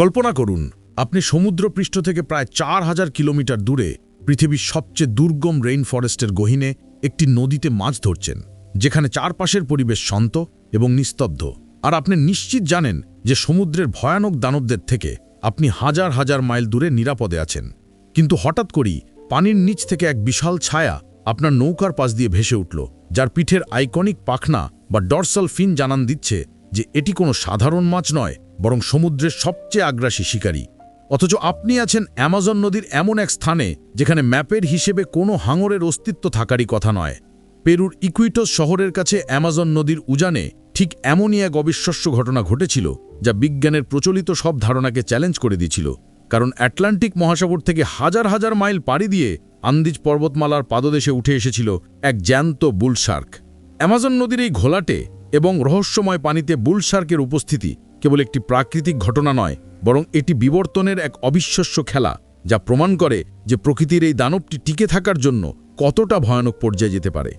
কল্পনা করুন, আপনি সমুদ্রপৃষ্ঠ থেকে প্রায় চার হাজার কিলোমিটার দূরে পৃথিবীর সবচেয়ে দুর্গম রেইন ফরেস্টের গহীনে একটি নদীতে মাছ ধরছেন, যেখানে চারপাশের পরিবেশ শান্ত এবং নিস্তব্ধ। আর আপনি নিশ্চিত জানেন যে সমুদ্রের ভয়ানক দানবদের থেকে আপনি হাজার হাজার মাইল দূরে নিরাপদে আছেন। কিন্তু হঠাৎ করেই পানির নিচ থেকে এক বিশাল ছায়া আপনার নৌকার পাশ দিয়ে ভেসে উঠল, যার পিঠের আইকনিক পাখনা বা ডরসাল ফিন জানান দিচ্ছে যে এটি কোনো সাধারণ মাছ নয় বরং সমুদ্রের সবচেয়ে আগ্রাসী শিকারী। অথচ আপনি আছেন অ্যামাজন নদীর এমন এক স্থানে, যেখানে ম্যাপের হিসেবে কোনো হাঙরের অস্তিত্ব থাকারই কথা নয়। পেরুর ইকুইটস শহরের কাছে অ্যামাজন নদীর উজানে ঠিক এমনই এক অবিশ্বাস্য ঘটনা ঘটেছিল, যা বিজ্ঞানের প্রচলিত সব ধারণাকে চ্যালেঞ্জ করে দিয়েছিল। কারণ আটলান্টিক মহাসাগর থেকে হাজার হাজার মাইল পাড়ি দিয়ে আন্দিজ পর্বতমালার পাদদেশে উঠে এসেছিল এক জ্যান্ত বুলশার্ক। অ্যামাজন নদীর এই ঘোলাটে এবং রহস্যময় পানিতে বুলশার্কের উপস্থিতি কেবল একটি প্রাকৃতিক ঘটনা নয়, বরং এটি বিবর্তনের এক অবিশ্বাস্য খেলা, যা প্রমাণ করে যে প্রকৃতির এই দানবটি টিকে থাকার জন্য কতটা ভয়ানক পর্যায়ে যেতে পারে।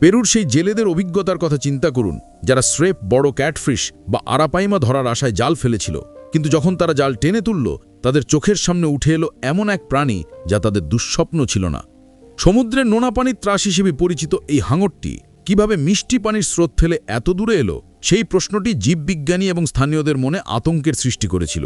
পেরুর সেই জেলেদের অভিজ্ঞতার কথা চিন্তা করুন, যারা স্রেপ বড় ক্যাটফিশ বা আরাপাইমা ধরার আশায় জাল ফেলেছিল। কিন্তু যখন তারা জাল টেনে তুলল, তাদের চোখের সামনে উঠে এলো এমন এক প্রাণী যা তাদের দুঃস্বপ্ন ছিল না। সমুদ্রের নোনা পানির ত্রাস হিসেবে পরিচিত এই হাঙরটি কীভাবে মিষ্টি পানির স্রোত ফেলে এত দূরে এলো সেই প্রশ্নটি জীববিজ্ঞানী এবং স্থানীয়দের মনে আতঙ্কের সৃষ্টি করেছিল।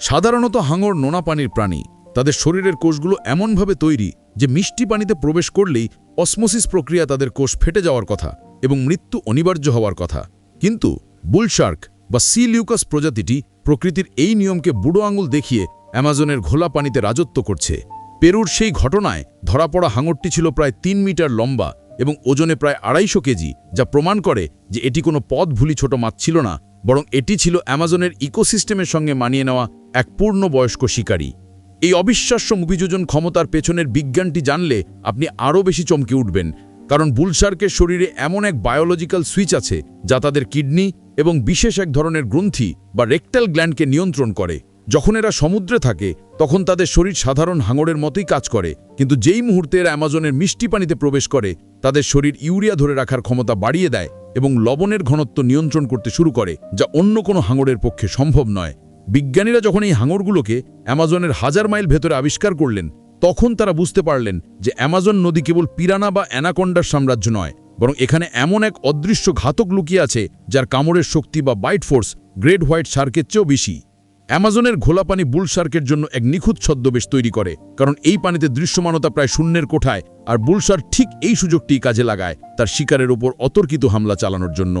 সাধারণত হাঙর নোনা পানির প্রাণী, তাদের শরীরের কোষগুলো এমনভাবে তৈরি যে মিষ্টি পানিতে প্রবেশ করলেই অসমোসিস প্রক্রিয়া তাদের কোষ ফেটে যাওয়ার কথা এবং মৃত্যু অনিবার্য হওয়ার কথা। কিন্তু বুলশার্ক বা সি লিউকাস প্রজাতিটি প্রকৃতির এই নিয়মকে বুড়ো আঙুল দেখিয়ে অ্যামাজনের ঘোলা পানিতে রাজত্ব করছে। পেরুর সেই ঘটনায় ধরা পড়া হাঙরটি ছিল প্রায় তিন মিটার লম্বা এবং ওজনে প্রায় আড়াইশো কেজি, যা প্রমাণ করে যে এটি কোনো পথ ভুলি ছোট মাছ ছিল না, বরং এটি ছিল অ্যামাজনের ইকোসিস্টেমের সঙ্গে মানিয়ে নেওয়া এক পূর্ণবয়স্ক শিকারী। এই অবিশ্বাস্য মুভিযোজন ক্ষমতার পেছনের বিজ্ঞানটি জানলে আপনি আরও বেশি চমকে উঠবেন, কারণ বুলশার্কের শরীরে এমন এক বায়োলজিক্যাল সুইচ আছে যা তাদের কিডনি এবং বিশেষ এক ধরনের গ্রন্থি বা রেকটাল গ্ল্যান্ডকে নিয়ন্ত্রণ করে। যখন এরা সমুদ্রে থাকে, তখন তাদের শরীর সাধারণ হাঙরের মতোই কাজ করে। কিন্তু যেই মুহূর্তে এরা অ্যামাজনের মিষ্টি পানিতে প্রবেশ করে, তাদের শরীর ইউরিয়া ধরে রাখার ক্ষমতা বাড়িয়ে দেয় এবং লবণের ঘনত্ব নিয়ন্ত্রণ করতে শুরু করে, যা অন্য কোনো হাঙরের পক্ষে সম্ভব নয়। বিজ্ঞানীরা যখন এই হাঙরগুলোকে অ্যামাজনের হাজার মাইল ভেতরে আবিষ্কার করলেন, তখন তারা বুঝতে পারলেন যে অ্যামাজন নদী কেবল পিরানা বা অ্যানাকন্ডার সাম্রাজ্য নয়, বরং এখানে এমন এক অদৃশ্য ঘাতক লুকিয়ে আছে, যার কামড়ের শক্তি বা বাইট ফোর্স গ্রেট হোয়াইট শার্কের চেয়েও বেশি। অ্যামাজনের ঘোলা পানি বুল শার্কের জন্য এক নিখুঁত ছদ্মবেশ তৈরি করে, কারণ এই পানিতে দৃশ্যমানতা প্রায় শূন্যের কোঠায়, আর বুলশার ঠিক এই সুযোগটি কাজে লাগায় তার শিকারের ওপর অতর্কিত হামলা চালানোর জন্য।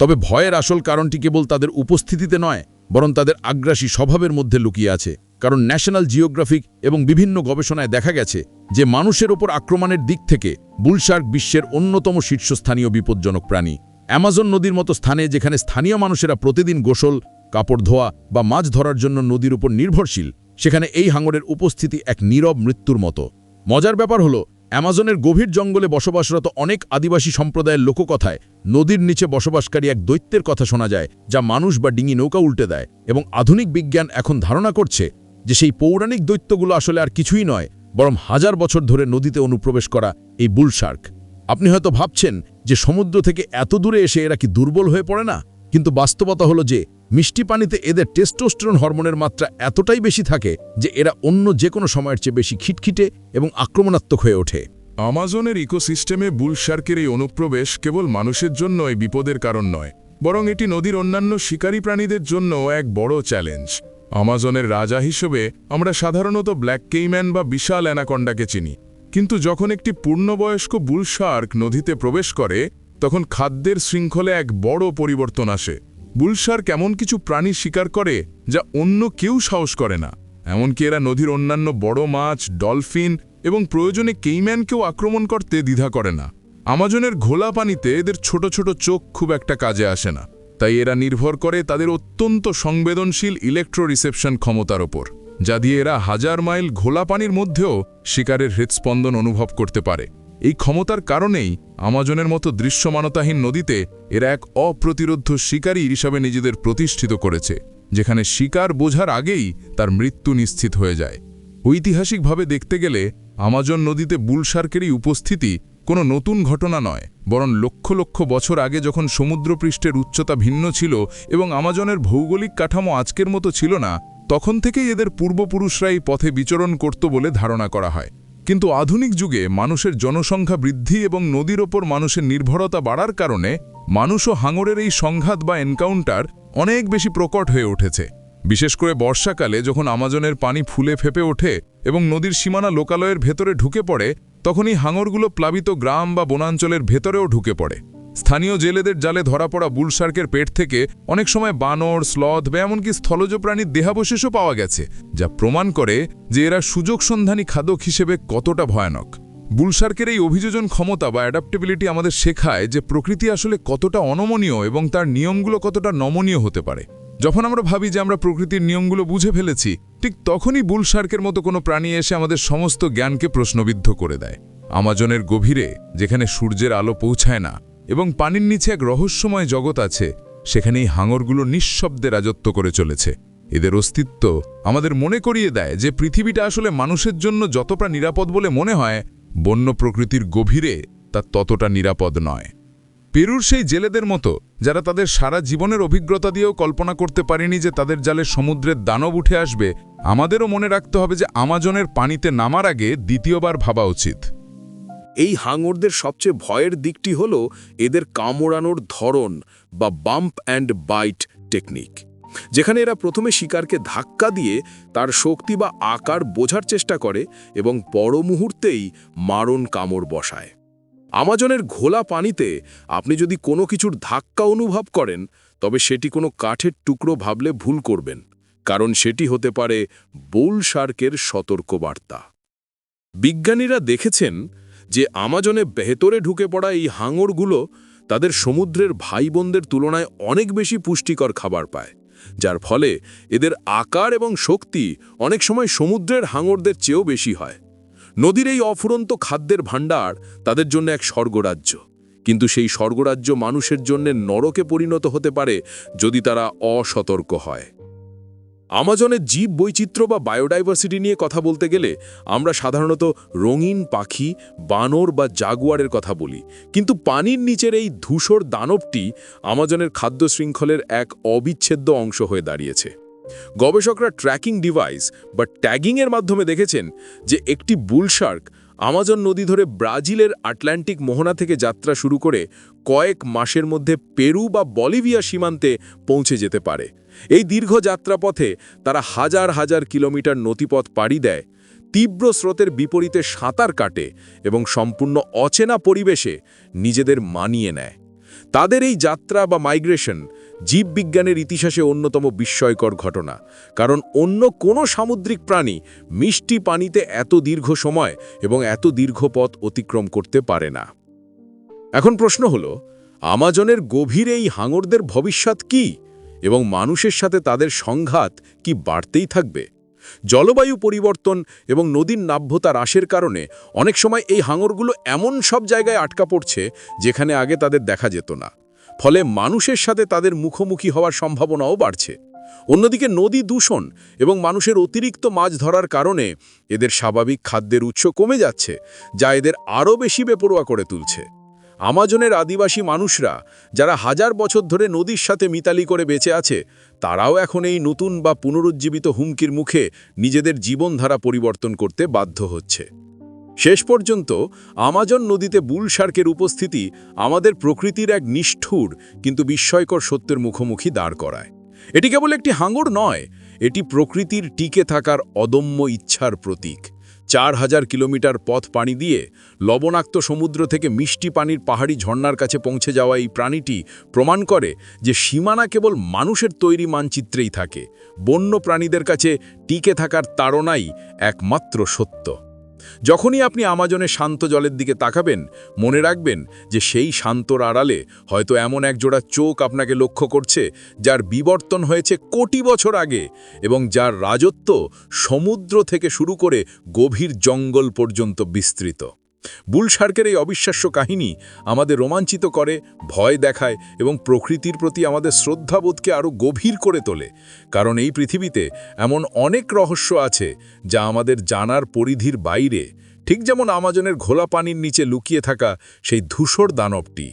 তবে ভয়ের আসল কারণটি কেবল তাদের উপস্থিতিতে নয়, বরং তাদের আগ্রাসী স্বভাবের মধ্যে লুকিয়ে আছে, কারণ ন্যাশনাল জিওগ্রাফিক এবং বিভিন্ন গবেষণায় দেখা গেছে যে মানুষের ওপর আক্রমণের দিক থেকে বুলশার্ক বিশ্বের অন্যতম শীর্ষস্থানীয় বিপজ্জনক প্রাণী। অ্যামাজন নদীর মতো স্থানে যেখানে স্থানীয় মানুষেরা প্রতিদিন গোসল কাপড় ধোয়া বা মাছ ধরার জন্য নদীর উপর নির্ভরশীল, সেখানে এই হাঙরের উপস্থিতি এক নীরব মৃত্যুর মতো। মজার ব্যাপার হলো, অ্যামাজনের গভীর জঙ্গলে বসবাসরত অনেক আদিবাসী সম্প্রদায়ের লোককথায় নদীর নিচে বসবাসকারী এক দৈত্যের কথা শোনা যায়, যা মানুষ বা ডিঙি নৌকা উল্টে দেয় এবং আধুনিক বিজ্ঞান এখন ধারণা করছে যে সেই পৌরাণিক দৈত্যগুলো আসলে আর কিছুই নয়, বরং হাজার বছর ধরে নদীতে অনুপ্রবেশ করা এই বুলশার্ক। আপনি হয়তো ভাবছেন যে সমুদ্র থেকে এত দূরে এসে এরা কি দুর্বল হয়ে পড়ে না? কিন্তু বাস্তবতা হলো যে, মিষ্টি পানিতে এদের টেস্টোস্টেরন হরমোনের মাত্রা এতটাই বেশি থাকে যে এরা অন্য যে কোনো সময়ের চেয়ে বেশি খিটখিটে এবং আক্রমণাত্মক হয়ে ওঠে। আমাজনের ইকোসিস্টেমে বুলশার্কের এই অনুপ্রবেশ কেবল মানুষের জন্য এই বিপদের কারণ নয়, বরং এটি নদীর অন্যান্য শিকারী প্রাণীদের জন্য এক বড় চ্যালেঞ্জ। আমাজনের রাজা হিসেবে আমরা সাধারণত ব্ল্যাক কেইম্যান বা বিশাল অ্যানাকন্ডাকে চিনি, কিন্তু যখন একটি পূর্ণবয়স্ক বুলশার্ক নদীতে প্রবেশ করে তখন খাদ্যের শৃঙ্খলে এক বড় পরিবর্তন আসে। বুলশার্ক এমন কিছু প্রাণী শিকার করে যা অন্য কেউ সাহস করে না। এমনকি এরা নদীর অন্যান্য বড় মাছ, ডলফিন এবং প্রয়োজনে কেইম্যানকেও আক্রমণ করতে দ্বিধা করে না। আমাজনের ঘোলা পানিতে এদের ছোট ছোট চোখ খুব একটা কাজে আসে না। তাই এরা নির্ভর করে তাদের অত্যন্ত সংবেদনশীল ইলেকট্রো রিসেপশন ক্ষমতার ওপর, যা দিয়ে এরা হাজার মাইল ঘোলা পানির মধ্যেও শিকারের হৃৎস্পন্দন অনুভব করতে পারে। এই ক্ষমতার কারণেই আমাজনের মতো দৃশ্যমানতাহীন নদীতে এরা এক অপ্রতিরোধ্য শিকারী হিসাবে নিজেদের প্রতিষ্ঠিত করেছে, যেখানে শিকার বোঝার আগেই তার মৃত্যু নিশ্চিত হয়ে যায়। ঐতিহাসিকভাবে দেখতে গেলে আমাজন নদীতে বুলশার্কেরই উপস্থিতি কোনো নতুন ঘটনা নয়, বরং লক্ষ লক্ষ বছর আগে যখন সমুদ্রপৃষ্ঠের উচ্চতা ভিন্ন ছিল এবং আমাজনের ভৌগোলিক কাঠামো আজকের মতো ছিল না, তখন থেকেই এদের পূর্বপুরুষরা এই পথে বিচরণ করত বলে ধারণা করা হয়। কিন্তু আধুনিক যুগে মানুষের জনসংখ্যা বৃদ্ধি এবং নদীর ওপর মানুষের নির্ভরতা বাড়ার কারণে মানুষ ও হাঙরের এই সংঘাত বা এনকাউন্টার অনেক বেশি প্রকট হয়ে উঠেছে। বিশেষ করে বর্ষাকালে যখন আমাজনের পানি ফুলে ফেপে ওঠে এবং নদীর সীমানা লোকালয়ের ভেতরে ঢুকে পড়ে, তখনই হাঙরগুলো প্লাবিত গ্রাম বা বনাঞ্চলের ভেতরেও ঢুকে পড়ে। স্থানীয় জেলেদের জালে ধরা পড়া বুলশার্কের পেট থেকে অনেক সময় বানর, স্লথ বা এমনকি স্থলজ প্রাণীর দেহাবশেষও পাওয়া গেছে, যা প্রমাণ করে যে এরা সুযোগ সন্ধানী খাদক হিসেবে কতটা ভয়ানক। বুলশার্কের এই অভিযোজন ক্ষমতা বা অ্যাডাপ্টেবিলিটি আমাদের শেখায় যে প্রকৃতি আসলে কতটা অনমনীয় এবং তার নিয়মগুলো কতটা নমনীয় হতে পারে। যখন আমরা ভাবি যে আমরা প্রকৃতির নিয়মগুলো বুঝে ফেলেছি, ঠিক তখনই বুলশার্কের মতো কোনো প্রাণী এসে আমাদের সমস্ত জ্ঞানকে প্রশ্নবিদ্ধ করে দেয়। আমাজনের গভীরে, যেখানে সূর্যের আলো পৌঁছায় না এবং পানির নিচে এক রহস্যময় জগৎ আছে, সেখানেই হাঙরগুলো নিঃশব্দে রাজত্ব করে চলেছে। এদের অস্তিত্ব আমাদের মনে করিয়ে দেয় যে পৃথিবীটা আসলে মানুষের জন্য যতটা নিরাপদ বলে মনে হয়, বন্য প্রকৃতির গভীরে তা ততটা নিরাপদ নয়। পেরুর সেই জেলেদের মতো, যারা তাদের সারা জীবনের অভিজ্ঞতা দিয়েও কল্পনা করতে পারেনি যে তাদের জালে সমুদ্রের দানব উঠে আসবে, আমাদেরও মনে রাখতে হবে যে আমাজনের পানিতে নামার আগে দ্বিতীয়বার ভাবা উচিত। এই হাঙরদের সবচেয়ে ভয়ের দিকটি হল এদের কামড়ানোর ধরন বা বাম্প অ্যান্ড বাইট টেকনিক, যেখানে এরা প্রথমে শিকারকে ধাক্কা দিয়ে তার শক্তি বা আকার বোঝার চেষ্টা করে এবং পর মুহূর্তেই মারণ কামড় বসায়। আমাজনের ঘোলা পানিতে আপনি যদি কোনো কিছুর ধাক্কা অনুভব করেন, তবে সেটি কোনো কাঠের টুকরো ভাবলে ভুল করবেন, কারণ সেটি হতে পারে বোল শার্কের সতর্কবার্তা। বিজ্ঞানীরা দেখেছেন যে আমাজনে ভেতরে ঢুকে পড়া এই হাঙরগুলো তাদের সমুদ্রের ভাই বোনদের তুলনায় অনেক বেশি পুষ্টিকর খাবার পায়, যার ফলে এদের আকার এবং শক্তি অনেক সময় সমুদ্রের হাঙরদের চেয়েও বেশি হয়। নদীর এই অফুরন্ত খাদ্যের ভাণ্ডার তাদের জন্য এক স্বর্গরাজ্য। কিন্তু সেই স্বর্গরাজ্য মানুষের জন্য নরকে পরিণত হতে পারে যদি তারা অসতর্ক হয়। আমাজনের জীব বৈচিত্র্য বা বায়োডাইভার্সিটি নিয়ে কথা বলতে গেলে আমরা সাধারণত রঙিন পাখি, বানর বা জাগুয়ারের কথা বলি। কিন্তু পানির নিচের এই ধূসর দানবটি আমাজনের খাদ্য শৃঙ্খলের এক অবিচ্ছেদ্য অংশ হয়ে দাঁড়িয়েছে। গবেষকরা ট্র্যাকিং ডিভাইস বা ট্যাগিংয়ের মাধ্যমে দেখেছেন যে একটি বুলশার্ক আমাজন নদী ধরে ব্রাজিলের আটলান্টিক মোহনা থেকে যাত্রা শুরু করে কয়েক মাসের মধ্যে পেরু বা বলিভিয়া সীমান্তে পৌঁছে যেতে পারে। এই দীর্ঘ যাত্রাপথে তারা হাজার হাজার কিলোমিটার নথিপথ পাড়ি দেয়, তীব্র স্রোতের বিপরীতে সাঁতার কাটে এবং সম্পূর্ণ অচেনা পরিবেশে নিজেদের মানিয়ে নেয়। তাদের এই যাত্রা বা মাইগ্রেশন জীববিজ্ঞানের ইতিহাসে অন্যতম বিস্ময়কর ঘটনা, কারণ অন্য কোনো সামুদ্রিক প্রাণী মিষ্টি পানিতে এত দীর্ঘ সময় এবং এত দীর্ঘ পথ অতিক্রম করতে পারে না। এখন প্রশ্ন হল, আমাজনের গভীর এই হাঙরদের ভবিষ্যৎ কি? এবং মানুষের সাথে তাদের সংঘাত কি বাড়তেই থাকবে? জলবায়ু পরিবর্তন এবং নদীর নাভ্যতা হ্রাসের কারণে অনেক সময় এই হাঙরগুলো এমন সব জায়গায় আটকা পড়ছে যেখানে আগে তাদের দেখা যেত না। ফলে মানুষের সাথে তাদের মুখোমুখি হওয়ার সম্ভাবনাও বাড়ছে। অন্যদিকে নদী দূষণ এবং মানুষের অতিরিক্ত মাছ ধরার কারণে এদের স্বাভাবিক খাদ্যের উৎস কমে যাচ্ছে, যা এদের আরও বেশি বেপরোয়া করে তুলছে। আমাজনের আদিবাসী মানুষরা, যারা হাজার বছর ধরে নদীর সাথে মিতালি করে বেঁচে আছে, তারাও এখন এই নতুন বা পুনরুজ্জীবিত হুমকির মুখে নিজেদের জীবনধারা পরিবর্তন করতে বাধ্য হচ্ছে। শেষ পর্যন্ত আমাজন নদীতে বুল শার্কের উপস্থিতি আমাদের প্রকৃতির এক নিষ্ঠুর কিন্তু বিস্ময়কর সত্যের মুখোমুখি দাঁড় করায়। এটি কেবল একটি হাঙ্গর নয়, এটি প্রকৃতির টিকে থাকার অদম্য ইচ্ছার প্রতীক। চার হাজার কিলোমিটার পথ পানি দিয়ে লবণাক্ত সমুদ্র থেকে মিষ্টি পানির পাহাড়ি ঝর্ণার কাছে পৌঁছে যাওয়া এই প্রাণীটি প্রমাণ করে যে সীমানা কেবল মানুষের তৈরি মানচিত্রেই থাকে। বন্য প্রাণীদের কাছে টিকে থাকার তাড়নাই একমাত্র সত্য। যখনই আপনি আমাজনে শান্ত জলের দিকে তাকাবেন, মনে রাখবেন যে সেই শান্তর আড়ালে হয়তো এমন এক জোড়া চোখ আপনাকে লক্ষ্য করছে, যার বিবর্তন হয়েছে কোটি বছর আগে এবং যার রাজত্ব সমুদ্র থেকে শুরু করে গভীর জঙ্গল পর্যন্ত বিস্তৃত। বুল শার্কের এই অবিশ্বাস্য কাহিনী আমাদের রোমাঞ্চিত করে, ভয় দেখায় এবং প্রকৃতির প্রতি আমাদের শ্রদ্ধাবোধকে আরও গভীর করে তোলে। কারণ এই পৃথিবীতে এমন অনেক রহস্য আছে যা আমাদের জানার পরিধির বাইরে। ঠিক যেমন আমাজনের ঘোলা পানির নিচে লুকিয়ে থাকা সেই ধূসর দানবটি।